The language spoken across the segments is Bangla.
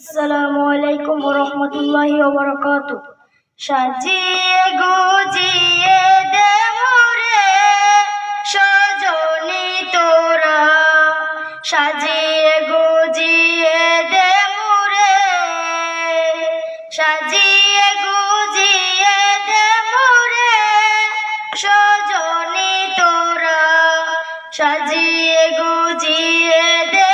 আসসালামু আলাইকুম রহমতুল্লাহি ওবরাকাত সাজিয়ে গুজিয়ে দে মোরে সজনি তোরা। সাজিয়ে গুজিয়ে দে মোরে সাজিয়ে গুজিয়ে দে মোরে সজনি তোরা। সাজিয়ে গুজিয়ে দে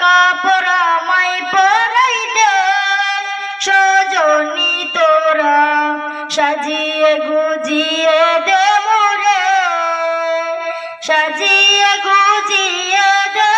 কাপড় আমায় পরাই সজনি তোরা সাজিয়ে গুজিয়ে দে মোরে। সাজিয়ে গুজিয়ে দে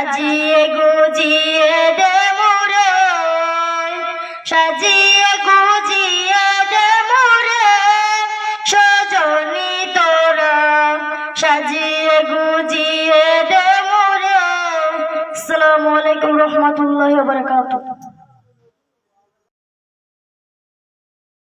সাজিয়ে গুজিয়ে দে সাজিয়ে গুজিয়ে দে মোরে, সজনি তোরা সাজিয়ে গুজিয়ে দে মোরে। আসসালামু আলাইকুম রহমতুল্লাহ